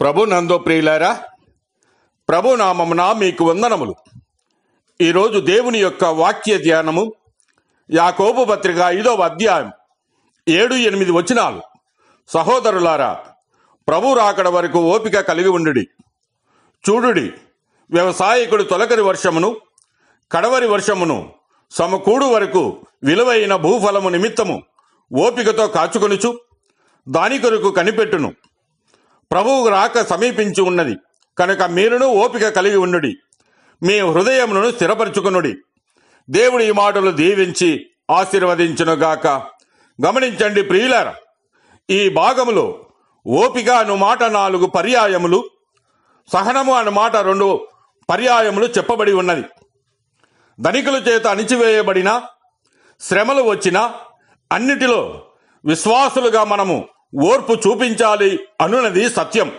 ప్రభు నందో ప్రియులారా ప్రభు నామమున మీకు వందనములు. ఈరోజు దేవుని యొక్క వాక్య ధ్యానము యాకోబు పత్రిక ఐదవ అధ్యాయం ఏడు ఎనిమిది వచనాలు. సహోదరులారా ప్రభు రాకడ వరకు ఓపిక కలిగి ఉండుడి. చూడుడి వ్యవసాయకుడు తొలకరి వర్షమును కడవరి వర్షమును సమకూడు వరకు విలువైన భూఫలము నిమిత్తము ఓపికతో కాచుకొనుచు దాని కొరకు కనిపెట్టును. ప్రభువు రాక సమీపించి ఉన్నది. కనుక మీరును ఓపిక కలిగి ఉండుడి. మీ హృదయములను స్థిరపరచుకునుడి. దేవుడి ఈ మాటలు దీవించి ఆశీర్వదించునుగాక గమనించండి ప్రియులార ఈ భాగములో ఓపిక అను మాట నాలుగు పర్యాయములు సహనము అను మాట రెండు పర్యాయములు చెప్పబడి ఉన్నది. ధనికుల చేత అణిచివేయబడిన శ్రమలు వచ్చినా అన్నిటిలో విశ్వాసులుగా మనము ఓర్పు చూపించాలి అనున్నది సత్యం.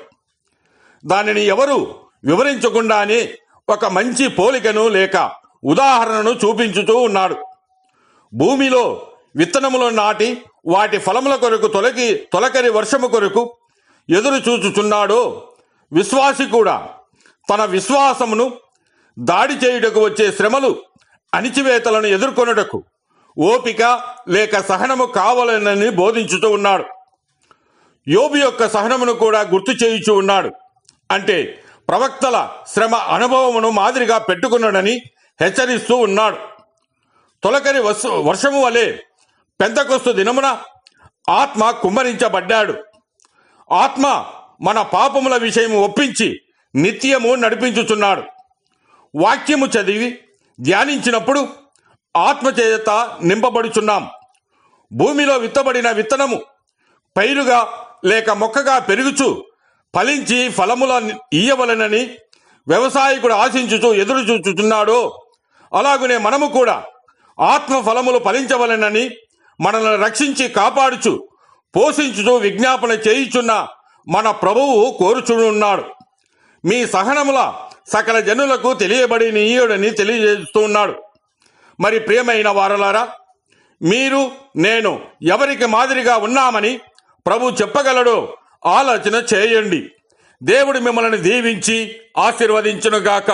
దానిని ఎవరు వివరించకుండానే ఒక మంచి పోలికను లేక ఉదాహరణను చూపించుతూ ఉన్నాడు. భూమిలో విత్తనములు నాటి వాటి ఫలముల కొరకు తొలగి తొలకరి వర్షము కొరకు ఎదురు చూచుచున్నాడో విశ్వాసి కూడా తన విశ్వాసమును దాడి చేయుటకు వచ్చే శ్రమలు అణిచివేతలను ఎదుర్కొనుటకు ఓపిక లేక సహనము కావాలనని బోధించుతూ ఉన్నాడు. యోబు యొక్క సహనమును కూడా గుర్తు చేయుచూ ఉన్నాడు. అంటే ప్రవక్తల శ్రమ అనుభవమును మాదిరిగా పెట్టుకున్నాడని హెచ్చరిస్తూ ఉన్నాడు. తొలకరి వర్ష వర్షము వలె పెంతకొస్తు దినమున ఆత్మ కుమ్మరించబడ్డాడు. ఆత్మ మన పాపముల విషయం ఒప్పించి నిత్యము నడిపించుచున్నాడు. వాక్యము చదివి ధ్యానించినప్పుడు ఆత్మచేయత నింపబడుచున్నాం. భూమిలో విత్తబడిన విత్తనము పైరుగా లేక మొక్కగా పెరుగుచు ఫలించి ఫలముల ఇయ్యవలనని వ్యవసాయకుడు ఆశించుచు ఎదురు చూచుచున్నాడో. అలాగునే మనము కూడా ఆత్మ ఫలములు ఫలించవలనని మనల్ని రక్షించి కాపాడుచు పోషించుచు విజ్ఞాపన చేయుచున్న మన ప్రభువు కోరుచునున్నాడు మీ సహనముల సకల జనులకు తెలియబడి నీయుడని తెలియజేస్తూ ఉన్నాడు మరి ప్రియమైన వారలారా మీరు నేను ఎవరికి మాదిరిగా ఉన్నామని ప్రభు చెప్పగలడో ఆలోచన చేయండి. దేవుడు మిమ్మల్ని దీవించి ఆశీర్వదించునుగాక.